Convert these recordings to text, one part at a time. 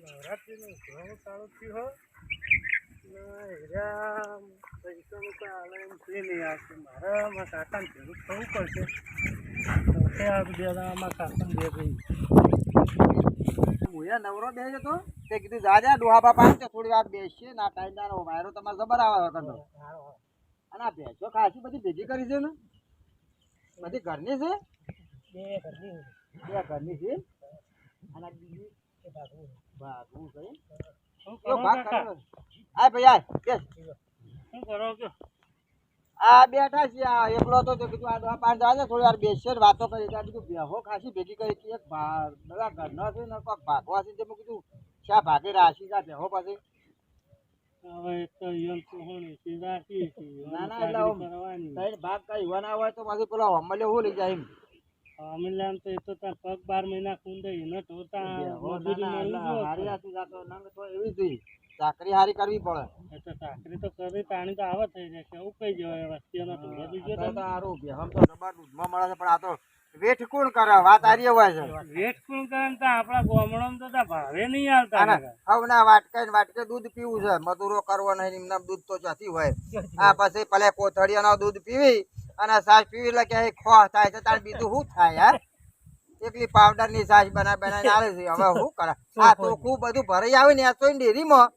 નવરાત્રીનું ઘણું સારું થયું હેરામ પૈસાનું છે નહીં આવશે મારે થવું પડશે આ હું નવરો બે જતો તે કીધું જા જા ડોહા બાપા થોડી વાર બેસીએ ના ટાઈમ વાયરો તમારે જબર આવે અને આ ભેંસો ખાસી બધી ભેગી કરી છે ને? બધી ઘરની છે? બે ઘરની બે ઘરની છે? અને આ બીજી ભાગવું કેવો કરો? આય ભાઈ આય શું કરો કે આ બેઠા છે આ એકલો તો કીધું આ ડોહા પાંચ જવા થોડી વાર બેસીએ ને વાતો કરી ત્યાં કીધું બેહો ખાસી ભેગી કરી કે એક બધા ઘરના છે ને કોઈક ભાગવા છે તે મેં કીધું શા ભાગે રાશી જા બેહો પછી હવે તો યમ સુહોણી છે રાખી ના ના ચાકરી એટલે કરવાની. ત્રણ ભાગ કઈ યુવાના હોય તો પાછું પેલો હમલ્યો હું લઈ જાય એમ. અમે આમ તો એ તો તાર પગ બાર મહિના ખૂંદે એને ઢોતા બેહો, ના. હારી હાથી જાતો નંગ તો એવી જ ચાકરી હારી કરવી પડે. એ તો ચાકરી તો કરી તાણી તો આવા થઈ જશે એવું કઈ જવાય વસ્તીઓનો ઢોરો બીજો અત્યારે તો. તો હારું તો જબર દૂધમાં મળે છે પણ આ તો વેઠ કોણ કરે વાત આર્ય છે. રેટ કોણ કરે તો આપણા ગામડામાં તો તા ભાવે નહીં આવતા. હવના વાટકે વાટકે દૂધ પીવું છે. મધુરો કરવો નહીં એમના દૂધ તો જતી હોય. આ પછી ભલે કોથળિયાનો દૂધ પીવી અને સાસ પીવી એટલે કે ખો થાય છે તાર બીજું શું થાય યાર? એકલી પાવડરની છાશ બનાવી બનાવીને આવે છે. હવે શું કરે આ તો ખૂબ બધું ભરાઈ આવે ને આ તો ડેરીમાં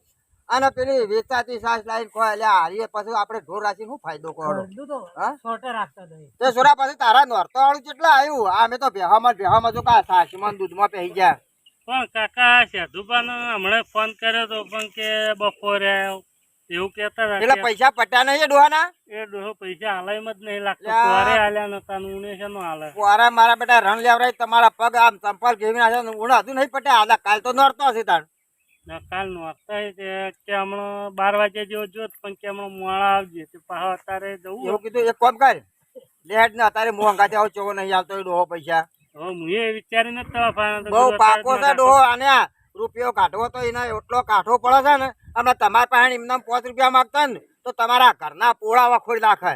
અને પેલી વેચાતી સાસ લાઈન કોઈ એટલે હારીએ પછી આપણે ઢોર રાખી શું ફાયદો કરો? હા તે સોરા પછી તારા નોરતો વાળું કેટલા આવ્યું? આ મેં તો ભેહામાં ભેહામાં જો કા ને દૂધમાં પહેરી ગયા. પણ કાકા સાધુબાનો હમણાં ફોન કર્યો તો પણ કે બપોરે એવું કેતા હતા એટલે પૈસા પટ્યા નહીં ડોહાના? એ ડોહો પૈસા હાલાયમાં જ નહીં લાગતો. કોરે હાલ્યા નતા ને ઊને છે નો હાલે? પોરા મારા બેટા રણ લેવરાય તમારા પગ આમ ચંપલ ઘેવી નાખે ઉણા હજુ નહીં પટ્યા. આલા કાલ તો નોરતો હશે તાણ ને કાલનું આપતા કે હમણાં બાર વાગે જેવો જોત પણ કે હમણાં મોડા આવજે તે પાછો અત્યારે જવું એવું કીધું એક કામ કર. લેટ ને અત્યારે મોંઘા થી આવો ચોવો નહીં આવતો ડોહો પૈસા. હું ફાના તો બહુ પાકો છે ડોહો અને રૂપિયો કાઢવો તો એને એટલો કાઢવો પડે છે ને હમણાં તમારા પાસે એમને પાંચ રૂપિયા માંગતા ને તો તમારા ઘરના પોળા વખોડી નાખે.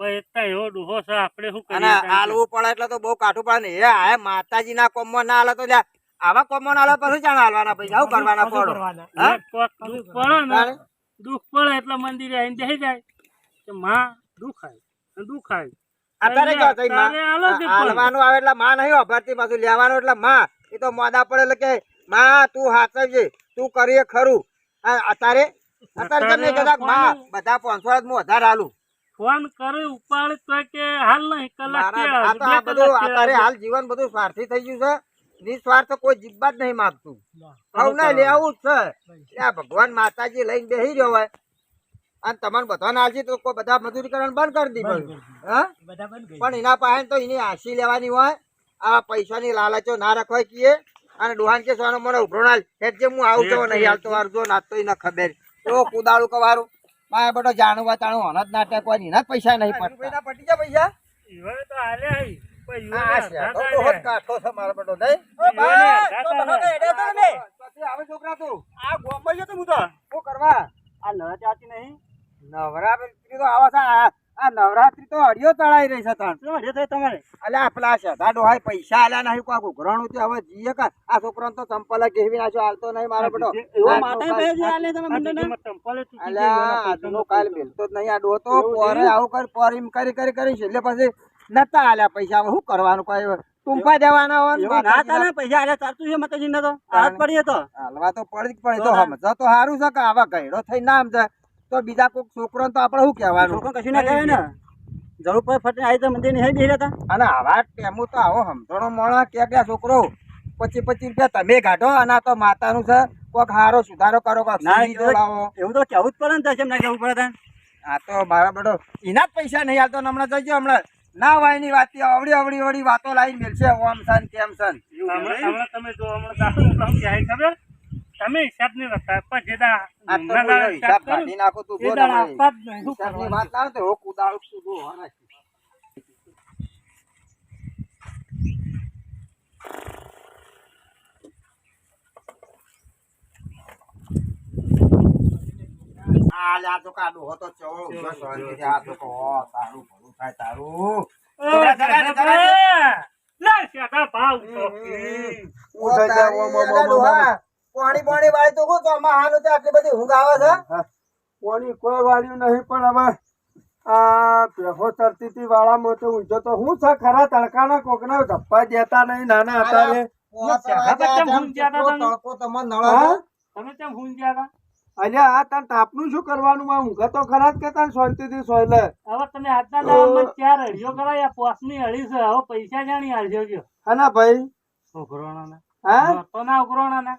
આપડે એવો ડોહો છે આપણે શું હાલવું પડે એટલે તો બહુ કાઠું પડે ને એ માતાજી ના કોમમાં ના હાલે તો લ્યા આવા કોમમાં આલા પછી જાણ હાલવાના પૈસા શું કરવાના પડો દુઃખ પડે ને દુઃખ પડે એટલે મંદિરે આવીને જઈ જાય. કે માં દુઃખ આવે અત્યારે જો માં. હાલવાનું આવે એટલે માં નહીં વાપરતી પાછું લેવાનું એટલે માં. એ તો મોદા પડે એટલે કે માં તું હાચવજે તું કરીએ ખરું. અત્યારે? અત્યારે માં બધા પાંચસો હું વધારે હાલું. ફોન કરે ઉપાડે તો કે હાલ નહીં કલાક મારા આ તો બે આ બધું કલાક અત્યારે હાલ જીવન બધું સ્વાર્થી થઈ ગયું છે. નિસ્વાર્થ કોઈ જીવવા જ નહીં માગતું. હવ લેવું જ છે. આ ભગવાન માતાજી લઈને બેસી રહ્યો હોય. અને તમને બધાને આલજી તો કોઈ બધા મજૂરી કરવાનું બંધ કરી દીધું. હા? પણ એના પાસે તો એની આશી લેવાની હોય. આ પૈસાની લાલચો ના રાખવાય કીએ. અને ડોહાન કે સોનો મને ઉભરો ના હેડ હું આવું કેવો નહીં આવતો વાર જો નાતો એને ખબર. તો કુદાળું કવારું. મારે બધો જાણું વાતાણું હનત નાટક હોય એના જ પૈસા નહીં પડતા. પટી જાય પૈસા? તો હાલે તો જ બેટો, આવે છોકરા તું. આ ગોપાઈ જતો હું તો. શું નવરાત્રી આવતી નહીં? નવરાત્રી તો આવા છે આ આ નવરાત્રી તો હરિયો ચડાઈ રહી છે તાણ. શું હજે તમારે? અલ્યા આ પેલા શેઠા ડોહાએ પૈસા આલ્યા નહીં કોઈ ઘૂઘરાણું હવે જીએ કા? આ છોકરાને તો ચંપલ કેવી નાખ્યો હાલતો નહીં મારો બેટો. એવો આજનો માથાએ કાલ- આલે તમે ચંપલે આજનો મેલતો જ નહીં આ ડોહો તો પોરે આવું કરી પોર એમ કરી કરી કરી છેલ્લે પછી નતા આલ્યા પૈસા હવે શું કરવાનું? કોઈ ટૂંકા દેવાના હોય ને ના પૈસા આલ્યા ચાલતું છે માતાજીને તો. હાથ પડીએ તો. હાલવા તો પડી પડે. તો સમજો. તો સારું છે કે આવા ગયડો થઈ ના સમજે તો બીજા કોઈક છોકરો તો આપણે શું કહેવાનું? છોકરો કશું ના કહેવાય ને. જરૂર પડે ફટ આવી તો મંદિરની હેઠ બેસી હતા અને આવા ટેમો તો આવો સમજણો મોણા કે કે છોકરો પચીસ પચીસ રૂપિયા તમે કાઢો અને તો માતાનું છે. કોઈક હારો સુધારો કરો કોક ના, એવું તો કેવું જ પડે ને ના કહેવું પડે આ તો મારા બધો એના જ પૈસા નહીં હાલતો ને હમણાં જજો હમણાં. ના ભાઈ ની વાત અવડી અવડી અવડી વાતો લાઈન મેળશે ઓમ સન તેમ સન હમણાં તમે જો હમણાં કહે ખબર તમે હિસાબ નહીં રાખતા પણ જે દા આ તો ના હિસાબ હિસાબ કાઢી નાખો તું એ જો દાડા તમે. આપવા જ નહીં. શું હિસાબની કરવાનું? વાત લાવે તો હો કુદાળું તું જો હરાય. આ લે આ તો કાઢો હતો ચો આ તો તારું ભલું થાય તારું. પાણી પાણી વાળી તો તો આમાં હાલું તે આટલી બધી ઊંઘ આવે છે. કોની કોઈ વાળ્યું નહીં પણ હવે આ ભેહો તરતી હતી વાળામાં તો ઊંઝો તો હું છે ખરા તડકાના કોકના ધપ્પા દેતા નહીં નાના હતા રે શેઠા, તો કેમ ઊંઘ હતા અલ્યા આ તાર તાપનું શું કરવાનું? માં ઊંઘા તો ખરા જ કે તાર શાંતિથી સોય લે. હવે તમે આજના દાડામાં ચાર અઢીઓ કરાય પોસની અઢી છે. હવે પૈસા જાણી હાલજો કયો હા ભાઈ. ઉઘરોણાના. હા? તો ના ઉઘરોણાના.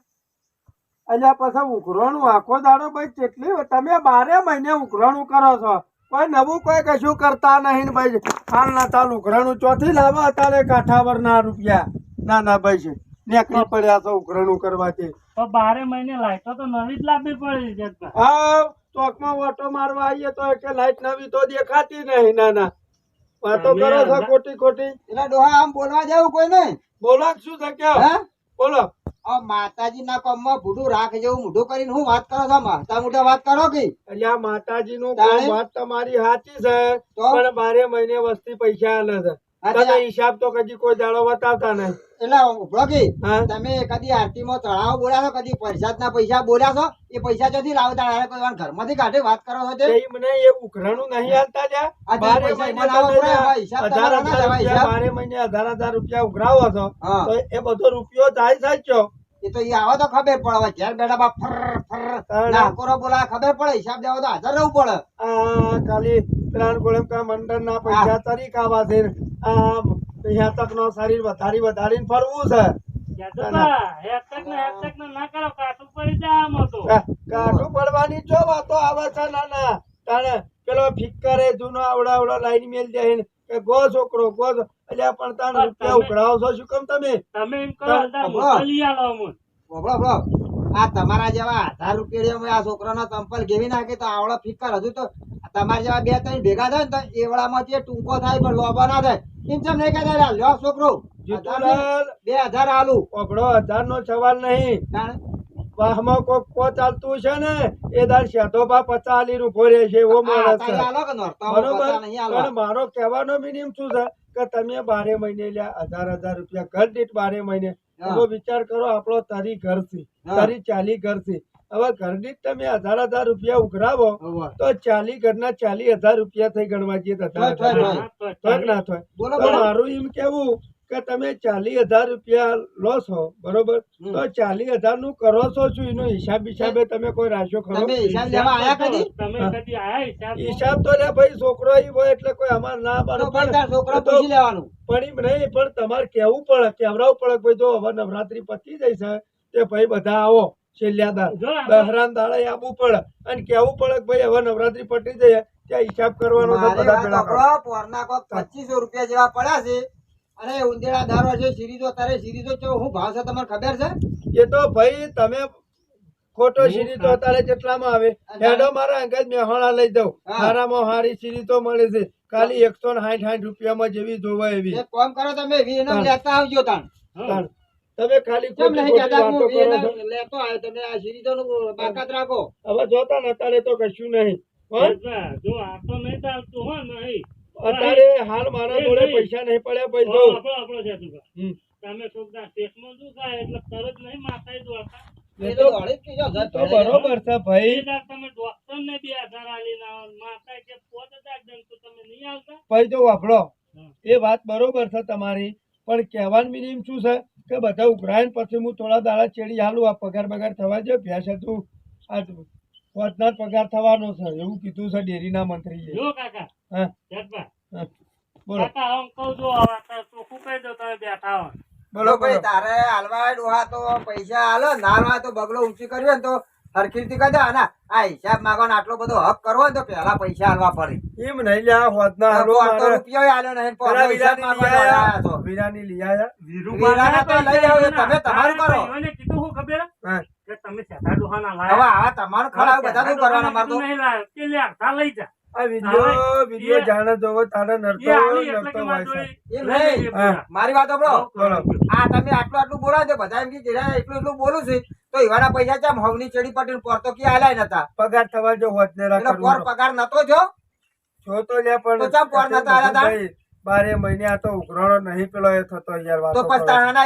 અલ્યા પછી ઉઘરાણું આખો દાડો ભાઈ કેટલી તમે બારે મહિને ઉઘરાણું કરો છો. કોઈ નવું કોઈ કશું કરતા નહીં ભાઈ. હાલ ના તાલ ઉઘરાણું ચોથી લાવવા અત્યારે કાઠાવર ના રૂપિયા. ના ના ભાઈ છે. નીકળી પડ્યા છો ઉઘરાણું કરવાથી. તો બારે મહિને લાઈટો તો નવી જ લાવવી પડે જગતા આ ચોકમાં ઓટો મારવા આવીએ તો કે લાઈટ નવી તો દેખાતી નહીં ના ના. વાતો કરો છો ખોટી ખોટી. એટલે ડોહા આમ બોલવા જાવ કોઈ નહીં? બોલો શું થક્યો હે? બોલો. આ માતાજી ના કામમાં ભૂડું રાખ જેવું મોઢું કરીને હું વાત કરો છો? માતા મોઢા વાત કરો કે? આ માતાજી નું? વાત તમારી સાચી છે તો? પણ બારે મહિને વસ્તી પૈસા આલે છે. તમે હિસાબ તો કદી કોઈ દાડો બતાવતા નહીં. એટલે ઉભરો કે તમે કદી આરતીમાં તળાવ બોલ્યા કદી પ્રસાદ ના પૈસા બોલ્યા એ પૈસા કોઈ ઘરમાંથી કાઢી વાત કરો છો તે? મને એ ઉઘરાણું નહીં બારે મહિને હજાર રૂપિયા ઉઘરાવો છો તો એ બધો રૂપિયો થાય સાચો. એ તો આવે તો ખબર પડે હવે ઘેર બેઠા બા ફર ફર નાકોરો બોલાવે ખબર પડે હિસાબ દેવો તો હાજર રહેવું પડે. ખાલી ત્રણ ગોળમ કા મંડળ ના પૈસા તરીકા છે અહીંયા તક નો શરીર વધારી વધારીને ફરવું છે. કાઠું પડવાની જો વાતો આવે છે નાના તાણે પેલો ફિક્કરે જૂનો આવડો આવડો લાઈન મેલ દે કે ગો છોકરો ગો છો. પણ તાણ રૂપિયા ઉઘરાવો છો શું કેમ તમે? તમે એમ કરો આ તમારા જેવા હજાર રૂપિયા આ છોકરાનો ચંપલ ઘેવી નાખે તો આવડો ફિક્કર હજુ તો તમારા જેવા બે ત્રણ ભેગા થાય ને તો એવડામાંથી ટૂંકો થાય પણ લોભા ના થાય. કેમ નહીં કહેતા લ્યો છોકરો. જીતુલાલ. બે હજાર આલુ. ઓગળો હજાર નો સવાલ નહીં. વાહમાં કોક કો ચાલતું છે ને એ દાર શેઠો બા પચાલી રૂપો રહે છે એવો માણસ છે તારી આલો કે નોરતામાં બરોબર? પતા નહીં આલવા. પણ મારો કહેવાનો મિનિમમ શું છે? કે તમે બારે મહિને લ્યા હજાર હજાર રૂપિયા ઘર દીઠ બારે મહિને. એવો વિચાર કરો આપણો તારી ઘર છે તારી ચાલી ઘર છે હવે ઘરની તમે હજાર હજાર રૂપિયા ઉઘરાવો તો ચાલી ઘરના ચાલી હજાર રૂપિયા થઈ ગણવા જઈએ ના થાય. મારું એમ કેવું કે તમે ચાલી હજાર રૂપિયા લો છો બરોબર? તો ચાલી હજારનું કરો છો શું? એનો હિસાબ હિસાબે તમે કોઈ રાખ્યો ખરો? હિસાબ લેવા આયા કદી? તમે કદી આયા હિસાબ હિસાબ તો લે ભાઈ છોકરો ઈ હોય એટલે કોઈ અમાર ના પાડે પણ છોકરો તો- પૂછી લેવાનું. પણ એમ નહીં પણ તમારે કેવું પડે કેવડાવું પડે ભાઈ જો હવે નવરાત્રી પતી જાય છે તે ભાઈ બધા આવો. છેલ્યાદાર જો આપણે- દહરાન પડે. અને કેવું પડે કે ભાઈ હવે નવરાત્રી પતી જાય ત્યાં હિસાબ કરવાનો છે મારી બધા વાત ભેળા કરો. સાંભળો, પોરના કોક 2500 રૂપિયા જેવા પડ્યા છે. અને ઉંદેડા દર વર્ષે સિરીઝો તારે સિરીઝો ચો હું ભાવ છે તમને ખબર છે? એ તો ભાઈ તમે ખોટો સીરી તો અત્યારે કેટલામાં આવે. હેડો મારા અંગત મેહોણા લઈ દઉં હા. હારામાં હારી સીરી તો મળે છે. ખાલી એકસો ને સાઠ સાઠ રૂપિયામાં જેવી જોવા એવી. કોમ કરો તમે લેતા આવજો તાણ. તમે ખાલી કેમ નહીં કહેતા હું વાતો કરો છો. વીનો લેતો આવ્યો તમે આ સિરીઝોનું બાકાત રાખો. હવે જોતા ને અત્યારે તો કશું નહીં. જો આ તો નહીં ચાલતું હો નહીં. અત્યારે હાલ મારા જોડે પૈસા નહીં પડ્યા આપણો આપણો છે તું તમે શું થાય? એટલે તરત નહીં માથાએ દોડતા પડે. બરોબર છે ભાઈ. તમે ડોક્ટર ને બે હજાર આલી ના કે પોત હજાર તમે નહીં આવતા. ભાઈ જો વાપરો. એ વાત બરોબર છે તમારી. પણ કહેવાનું મિનિમ શું છે કે બધા ઉઘરાય ને પછી હું થોડા દાડા ચેડી હાલું આ પગાર બગાર થવા દે ભેંસ હતું. આજ પોતના જ પગાર થવાનો છે એવું કીધું છે ડેરીના મંત્રીએ. જો કાકા. હા? બોલો. કાકા આમ કહું જો હવે તો ચોખ્ખું કહી દો તમે બેઠા હો બોલો ભાઈ તારે હાલવા ડોહા તો પૈસા હાલો ના હાલવા તો બગલો ઊંચી કર્યો ને તો રીતે કહી દે અને આ હિસાબ માંગવાનો આટલો બધો હક કરવો તો પહેલા પૈસા આલવા પડે. એમ નહીં લ્યા હોદના હાલો રૂપિયો આલ્યો નહીં પેલા હિસાબ વીરાની લઈ આયા. તો વીરાની લઈ આયા. વીરાના તો લઈ આવ્યો તમે તમારું કરો. ભાઈઓને કીધું હું ખબર? કે તમે સેતા દુહાના લાયા. હવે આ તમારું ખરાબ બધા શું કરવાના મારે તો નહીં લાયો. કે લે આ લઈ જા. આ વીડિયો વીડિયો જાણે જોવો તારે હોય મારે નહીં. વાત સાંભળો. બોલો આ તમે આટલું આટલું બોલાવો છો બધા એમ કે એટલું એટલું બોલું છે. તો એવાના પૈસા છે હવની ચડી પટી પોર તો ક્યાં આલાય નતા? પગાર થવા જો હોત ને પોર પગાર નતો જો? જો તો લે પણ તો પોર નતા આલ્યા બારે મહિને આ તો ઉઘરાણો નહીં પેલો એ થતો યાર તો વાતો પછી કરો. તાણા